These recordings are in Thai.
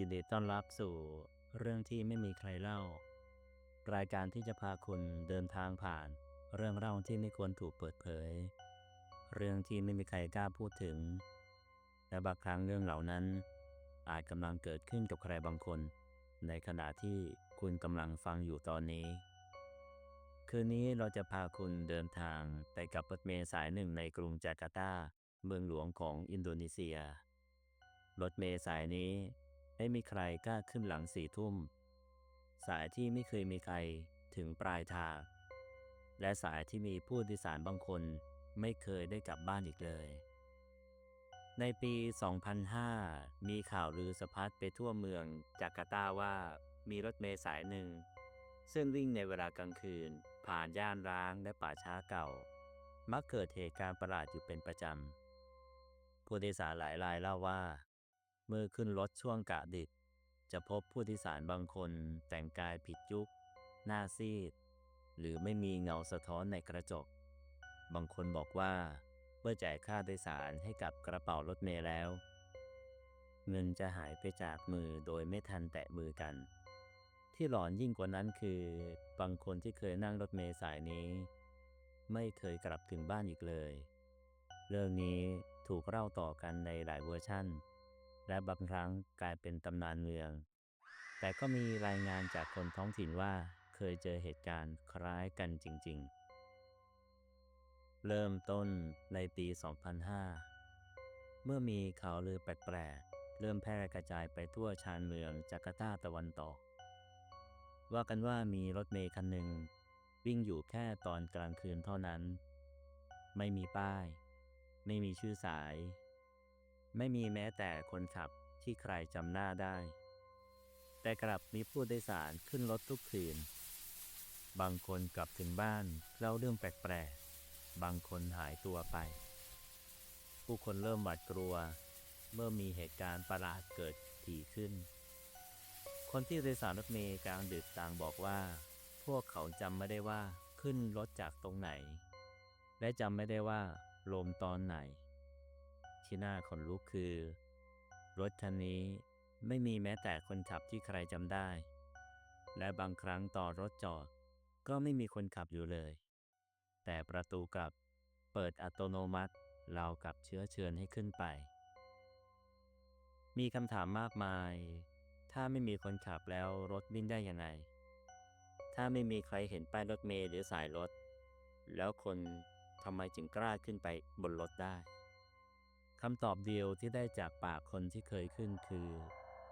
ยินดีต้อนรับสู่เรื่องที่ไม่มีใครเล่า รายการที่จะพาคุณเดินทางผ่าน เรื่องเล่าที่ไม่ควรถูกเปิดเผย เรื่องที่ไม่มีใครกล้าพูดถึง และบางครั้งเรื่องเหล่านั้น อาจกำลังเกิดขึ้นกับใครบางคน ในขณะที่คุณกำลังฟังอยู่ตอนนี้ คืนนี้เราจะพาคุณเดินทางไปกับรถเมล์สายหนึ่งในกรุงจาการ์ตา เมืองหลวงของอินโดนีเซียรถเมล์สายนี้ ไม่มีใครกล้าขึ้นหลังสี่ทุ่ม สายที่ไม่เคยมีใครถึงปลายทาง และสายที่มีผู้โดยสารบางคนไม่เคยได้กลับบ้านอีกเลย ในปี 2005 มีข่าวลือสะพัดไปทั่วเมืองจาการ์ตาว่ามีรถเมล์สายหนึ่ง ซึ่งวิ่งในเวลากลางคืน ผ่านย่านร้างและป่าช้าเก่า มักเกิดเหตุการณ์ประหลาดอยู่เป็นประจำผู้โดยสารหลายรายเล่าว่า เมื่อขึ้นรถช่วงกะดึก จะพบผู้โดยสารบางคนแต่งกายผิดยุค หน้าซีด หรือไม่มีเงาสะท้อนในกระจก บางคนบอกว่า เมื่อจ่ายค่าโดยสารให้กับกระเป๋ารถเมล์แล้ว เงินจะหายไปจากมือโดยไม่ทันแตะมือกัน ที่หลอนยิ่งกว่านั้นคือ บางคนที่เคยนั่งรถเมล์สายนี้ ไม่เคยกลับถึงบ้านอีกเลย เรื่องนี้ถูกเล่าต่อกันในหลายเวอร์ชั่น และบางครั้งกลายเป็นตำนานเมือง แต่ก็มีรายงานจากคนท้องถิ่นว่าเคยเจอเหตุการณ์คล้ายกันจริง ๆ เริ่มต้นในปี 2005 เมื่อมีข่าวลือแปลกๆ เริ่มแพร่กระจายไปทั่วชานเมืองจาการ์ตาตะวันตก ว่ากันว่ามีรถเมล์คันหนึ่ง วิ่งอยู่แค่ตอนกลางคืนเท่านั้น ไม่มีป้าย ไม่มีชื่อสาย ไม่มีแม้แต่คนขับที่ใครจำหน้าได้ แต่กลับมีผู้โดยสารขึ้นรถทุกคืน บางคนกลับถึงบ้านเล่าเรื่องแปลกๆ บางคนหายตัวไป ผู้คนเริ่มหวาดกลัว เมื่อมีเหตุการณ์ประหลาดเกิดถี่ขึ้น คนที่โดยสารรถเมล์กลางดึกต่างบอกว่า พวกเขาจำไม่ได้ว่าขึ้นรถจากตรงไหน และจำไม่ได้ว่าลมตอนไหน ที่น่าขนลุกคือ รถคันนี้ไม่มีแม้แต่คนขับที่ใครจำได้ และบางครั้งต่อรถจอด ก็ไม่มีคนขับอยู่เลย แต่ประตูกลับเปิดอัตโนมัติเรากับเชื้อเชิญให้ขึ้นไป มีคำถามมากมาย ถ้าไม่มีคนขับแล้วรถวิ่งได้ยังไง ถ้าไม่มีใครเห็นป้ายรถเมล์หรือสายรถ แล้วคนทำไมจึงกล้าขึ้นไปบนรถได้ คำตอบเดียวที่ได้จากปากคนที่เคยขึ้นคือ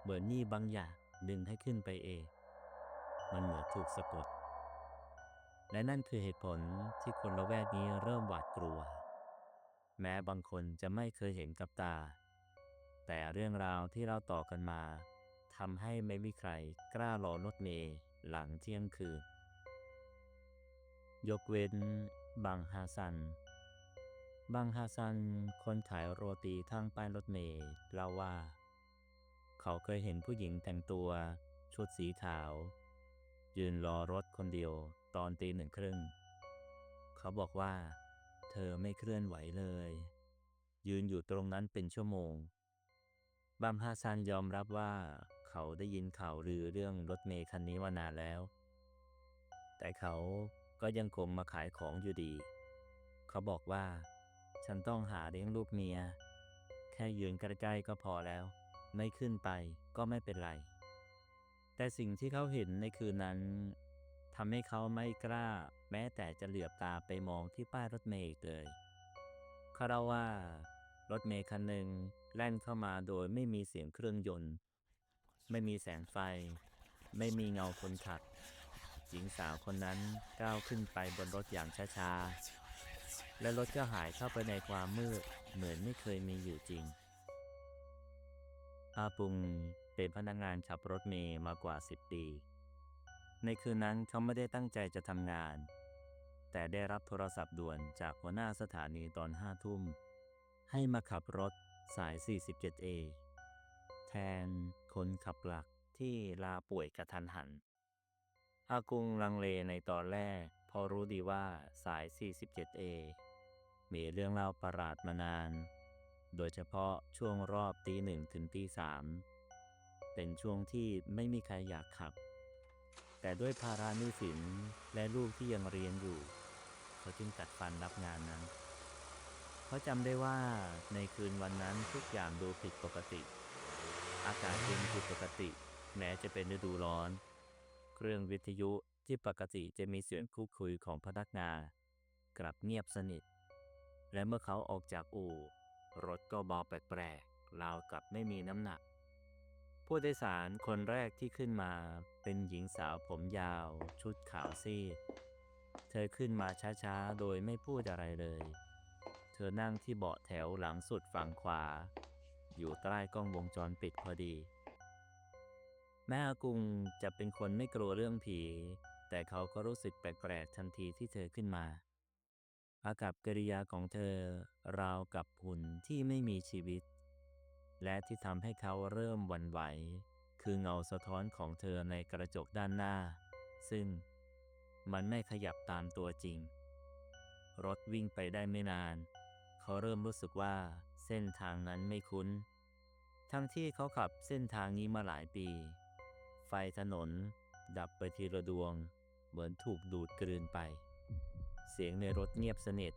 เหมือนนี่บางอย่างดึงให้ขึ้นไปเอง มันเหมือนถูกสะกด และนั่นคือเหตุผลที่คนละแวกนี้เริ่มหวาดกลัว แม้บางคนจะไม่เคยเห็นกับตา แต่เรื่องราวที่เราต่อกันมาทำให้ไม่มีใครกล้ารอรถเมล์หลังเที่ยงคืน ยกเว้นบังฮาซัน บังฮาซัน คนขายโรตีทางป้ายรถเมล์เล่าว่า เขาเคยเห็นผู้หญิงแต่งตัว ชุดสีขาว ยืนรอรถคนเดียวตอนตีหนึ่งครึ่ง เขาบอกว่า เธอไม่เคลื่อนไหวเลย ยืนอยู่ตรงนั้นเป็นชั่วโมง บัมฮาซันยอมรับว่า เขาได้ยินข่าวลือเรื่องรถเมล์คันนี้มานานแล้ว แต่เขาก็ยังคงมาขายของอยู่ดี เขาบอกว่า ฉันต้องหาเลี้ยงลูกเมีย แค่ยืนใกล้ๆก็พอแล้ว ไม่ขึ้นไปก็ไม่เป็นไร แต่สิ่งที่เขาเห็นในคืนนั้นทำให้เขาไม่กล้า แม้แต่จะเหลือบตาไปมองที่ป้ายรถเมล์อีกเลยเขาเล่าว่ารถเมล์คันหนึ่งแล่นเข้ามาโดยไม่มีเสียงเครื่องยนต์ ไม่มีแสงไฟ ไม่มีเงาคนขับ หญิงสาวคนนั้นก้าวขึ้นไปบนรถอย่างช้าๆ และรถก็หายเข้าไปในความมืด เหมือนไม่เคยมีอยู่จริง อาปุงเป็นพนักงานขับรถเมย์มากว่า10ปี ในคืนนั้นเขาไม่ได้ตั้งใจจะทำงาน แต่ได้รับโทรศัพท์ด่วนจากหัวหน้าสถานีตอนห้าทุ่ม ให้มาขับรถสาย 47A แทนคนขับหลักที่ลาป่วยกระทันหัน อากุงลังเลในตอนแรกพอรู้ดีว่าสาย 47A มีเรื่องเล่าประหลาดมานาน โดยเฉพาะช่วงรอบตีหนึ่งถึงตีสามเป็นช่วงที่ไม่มีใครอยากขับ แต่ด้วยภาระหนี้สินและลูกที่ยังเรียนอยู่ เขาจึงกัดฟันรับงานนั้น เขาจำได้ว่าในคืนวันนั้นทุกอย่างดูผิดปกติ อากาศเย็นผิดปกติ แม้จะเป็นฤดูร้อน เครื่องวิทยุที่ปกติจะมีเสียงคุยคุยของพนักงาน กลับเงียบสนิท และเมื่อเขาออกจากอู่ รถก็เบาแปลกๆราวกับไม่มีน้ำหนัก ผู้โดยสารคนแรกที่ขึ้นมาเป็นหญิงสาวผมยาว ชุดขาวซีด เธอขึ้นมาช้าๆ โดยไม่พูดอะไรเลย เธอนั่งที่เบาะแถวหลังสุดฝั่งขวา อยู่ใกล้กล้องวงจรปิดพอดี แม่อากุงจะเป็นคนไม่กลัวเรื่องผี แต่เขาก็รู้สึกแปลกๆทันทีที่เธอขึ้นมา อากับกิริยาของเธอราวกับหุ่นที่ไม่มีชีวิต และที่ทำให้เขาเริ่มวันไหว คือเงาสะท้อนของเธอในกระจกด้านหน้า ซึ่งมันไม่ขยับตามตัวจริง รถวิ่งไปได้ไม่นาน เขาเริ่มรู้สึกว่าเส้นทางนั้นไม่คุ้น ทั้งที่เขาขับเส้นทางนี้มาหลายปี ไฟถนน ดับไปทีละดวง เหมือนถูกดูดกลืนไป เสียงในรถเงียบสนิท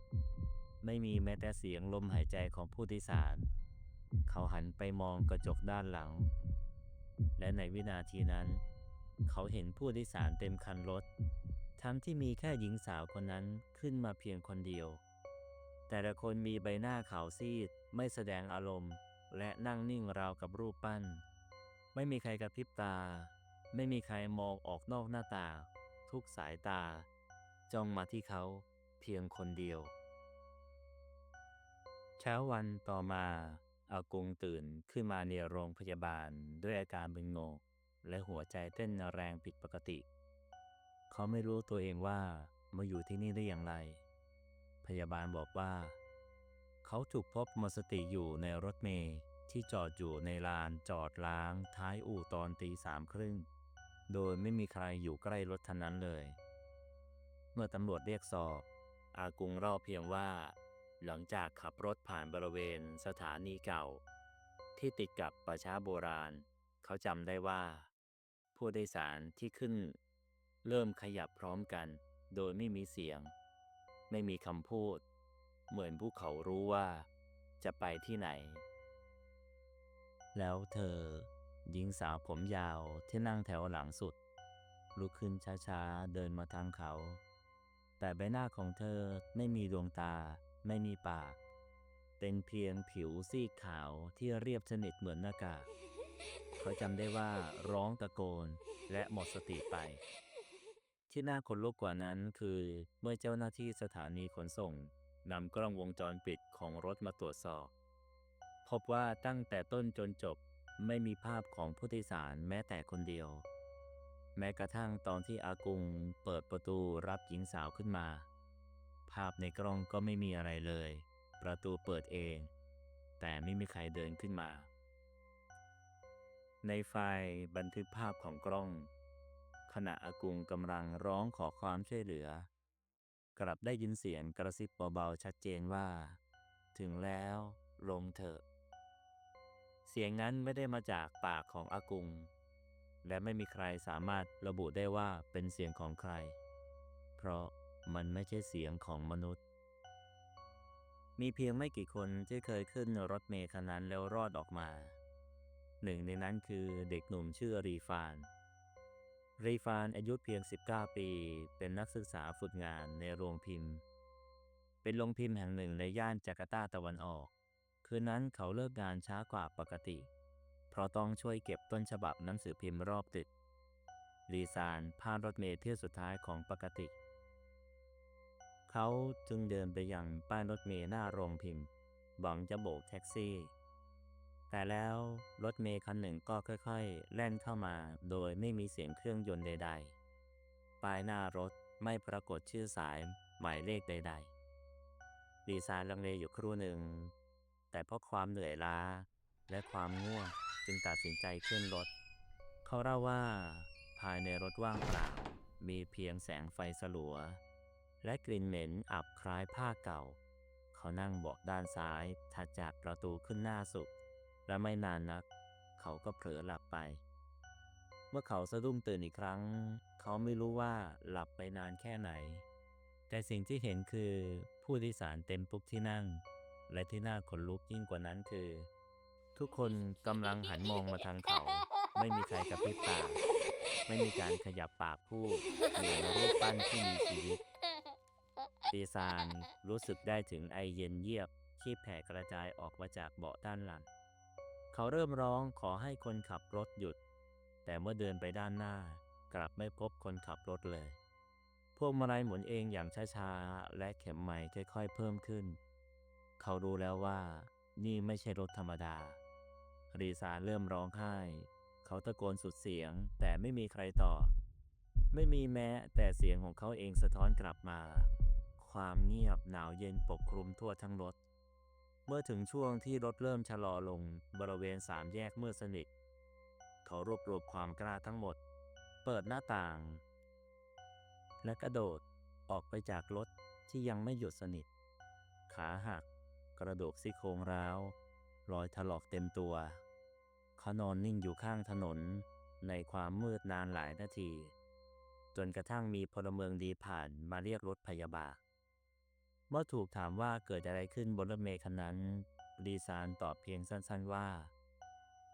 ไม่มีแม้แต่เสียงลมหายใจของผู้โดยสาร เขาหันไปมองกระจกด้านหลัง และในวินาทีนั้น เขาเห็นผู้โดยสารเต็มคันรถ ทั้งที่มีแค่หญิงสาวคนนั้นขึ้นมาเพียงคนเดียว แต่ละคนมีใบหน้าขาวซีด ไม่แสดงอารมณ์ และนั่งนิ่งราวกับรูปปั้น ไม่มีใครกระพริบตา ไม่มีใครมองออกนอกหน้าตา ทุกสายตา จ้องมาที่เขาเพียงคนเดียว เช้าวันต่อมาอากงตื่นขึ้นมาในโรงพยาบาลด้วยอาการมึนงงและหัวใจเต้นแรงผิดปกติ เขาไม่รู้ตัวเองว่ามาอยู่ที่นี่ได้อย่างไร พยาบาลบอกว่า เขาถูกพบหมดสติอยู่ในรถเมล์ที่จอดอยู่ในลานจอดล้างท้ายอู่ตอนตีสามครึ่ง โดยไม่มีใครอยู่ใกล้รถทันนั้นเลย เมื่อตำรวจเรียกสอบ อากุงเล่าเพียงว่า หลังจากขับรถผ่านบริเวณสถานีเก่า ที่ติดกับประชาโบราณ เขาจำได้ว่า ผู้โดยสารที่ขึ้น เริ่มขยับพร้อมกัน โดยไม่มีเสียง ไม่มีคำพูด เหมือนผู้เขารู้ว่า จะไปที่ไหน แล้วเธอ หญิงสาวผมยาวที่นั่งแถวหลังสุดลุกขึ้นช้าๆ เดินมาทางเขา แต่ใบหน้าของเธอไม่มีดวงตา ไม่มีปาก เป็นเพียงผิวซีกขาวที่เรียบสนิทเหมือนหน้ากากเขาจำได้ว่าร้องตะโกนและหมดสติไป ที่น่าขนลุกกว่านั้นคือเมื่อเจ้าหน้าที่สถานีขนส่งนำกล้องวงจรปิดของรถมาตรวจสอบ พบว่าตั้งแต่ต้นจนจบไม่มีภาพของผู้โดยสารแม้แต่คนเดียว แม้กระทั่งตอนที่อากุงเปิดประตูรับหญิงสาวขึ้นมา ภาพในกล้องก็ไม่มีอะไรเลย ประตูเปิดเอง แต่ไม่มีใครเดินขึ้นมา ในไฟล์บันทึกภาพของกล้อง ขณะอากุงกำลังร้องขอความช่วยเหลือ กลับได้ยินเสียงกระซิบเบาๆชัดเจนว่า ถึงแล้วลงเถอะ เสียงนั้นไม่ได้มาจากปากของอากุง และไม่มีใครสามารถระบุได้ว่าเป็นเสียงของใคร เพราะมันไม่ใช่เสียงของมนุษย์ มีเพียงไม่กี่คนที่เคยขึ้นรถเมล์คันนั้นแล้วรอดออกมา หนึ่งในนั้นคือเด็กหนุ่มชื่อรีฟาน รีฟานอายุเพียง 19 ปี เป็นนักศึกษาฝึกงานในโรงพิมพ์ เป็นโรงพิมพ์แห่งหนึ่งในย่านจาการ์ตาตะวันออก คืนนั้นเขาเลิกงานช้ากว่าปกติเเพราะต้องช่วยเก็บต้นฉบับหนังสือพิมพ์รอบตึกรีซานพานรถเมล์เที่ยวสุดท้ายของปกติ เขาจึงเดินไปยังป้ายรถเมล์หน้าโรงพิมพ์หวังจะโบกแท็กซี่ แต่แล้วรถเมล์คันหนึ่งก็ค่อยๆ แล่นเข้ามาโดยไม่มีเสียงเครื่องยนต์ใด ๆ ป้ายหน้ารถไม่ปรากฏชื่อสายหมายเลขใดๆดีไซน์ลังเลอยู่ครู่หนึ่ง แต่เพราะความเหนื่อยล้า และความง่วงจึงตัดสินใจขึ้นรถ เขาเล่าว่า ภายในรถว่างเปล่า มีเพียงแสงไฟสลัว และกลิ่นเหม็นอับคล้ายผ้าเก่า เขานั่งเบาะด้านซ้ายถัดจากประตูขึ้นหน้าสุด และไม่นานนัก เขาก็เผลอหลับไป เมื่อเขาสะดุ้งตื่นอีกครั้ง เขาไม่รู้ว่าหลับไปนานแค่ไหน แต่สิ่งที่เห็นคือผู้โดยสารเต็มทุกที่นั่ง และที่น่าขนลุกยิ่งกว่านั้นคือ ทุกคนกำลังหันมองมาทางเขา ไม่มีใครกระพริบตา ไม่มีการขยับปากพูดเหมือนรูปปั้นที่มีชีวิตปีซานรู้สึกได้ถึงไอเย็นเยียบที่แผ่กระจายออกมาจากเบาะด้านหลัง เขาเริ่มร้องขอให้คนขับรถหยุด แต่เมื่อเดินไปด้านหน้า กลับไม่พบคนขับรถเลย พวงมาลัยหมุนเองอย่างช้าๆ และเข็มไม้ค่อยๆเพิ่มขึ้น เขารู้แล้วว่านี่ไม่ใช่รถธรรมดา รีซาเริ่มร้องไห้ เขาตะโกนสุดเสียง แต่ไม่มีใครตอบไม่มีแม้แต่เสียงของเขาเองสะท้อนกลับมา ความเงียบหนาวเย็นปกคลุมทั่วทั้งรถ เมื่อถึงช่วงที่รถเริ่มชะลอลงบริเวณสามแยกมืดสนิทเขารวบรวมความกล้าทั้งหมด เปิดหน้าต่าง และกระโดดออกไปจากรถที่ยังไม่หยุดสนิท ขาหัก กระดูกซี่โครงร้าว รอยถลอกเต็มตัว เขานอนนิ่งอยู่ข้างถนน ในความมืดนานหลายนาที จนกระทั่งมีพลเมืองดีผ่านมาเรียกรถพยาบาล เมื่อถูกถามว่าเกิดอะไรขึ้นบนรถเมล์คันนั้นดีซานตอบเพียงสั้นๆว่า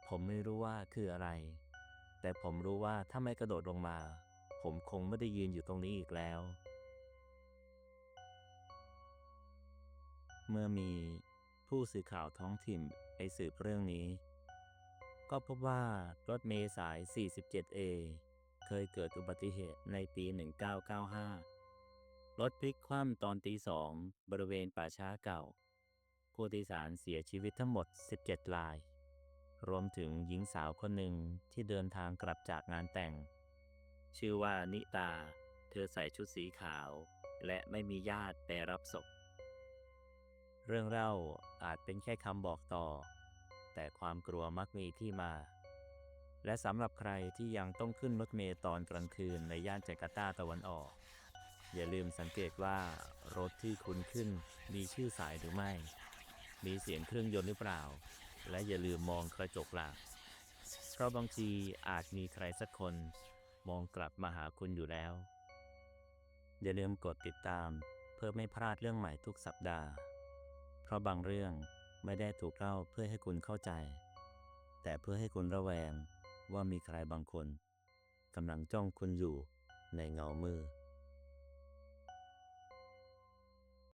ผมไม่รู้ว่าคืออะไร แต่ผมรู้ว่าถ้าไม่กระโดดลงมา ผมคงไม่ได้ยืนอยู่ตรงนี้อีกแล้ว เมื่อมีผู้สื่อข่าวท้องถิ่นไปสืบเรื่องนี้ ก็พบว่ารถเมล์สาย 47A เคยเกิดอุบัติเหตุในปี 1995 รถพลิกคว่ำตอนตีสองบริเวณป่าช้าเก่า ผู้โดยสารเสียชีวิตทั้งหมด 17 ราย รวมถึงหญิงสาวคนหนึ่งที่เดินทางกลับจากงานแต่ง ชื่อว่านิตา เธอใส่ชุดสีขาว และไม่มีญาติไปรับศพ เรื่องเล่าอาจเป็นแค่คำบอกต่อ แต่ความกลัวมักมีที่มา และสำหรับใครที่ยังต้องขึ้นรถเมล์ตอนกลางคืนในย่านจาการ์ตาตะวันออก อย่าลืมสังเกตว่ารถที่คุณขึ้นมีชื่อสายหรือไม่ มีเสียงเครื่องยนต์หรือเปล่า และอย่าลืมมองกระจกหลังเพราะบางทีอาจมีใครสักคน มองกลับมาหาคุณอยู่แล้ว อย่าลืมกดติดตาม เพื่อไม่พลาดเรื่องใหม่ทุกสัปดาห์ เพราะบางเรื่อง ไม่ได้ถูกเล่าเพื่อให้คุณเข้าใจ แต่เพื่อให้คุณระแวงว่ามีใครบางคนกำลังจ้องคุณอยู่ในเงามือ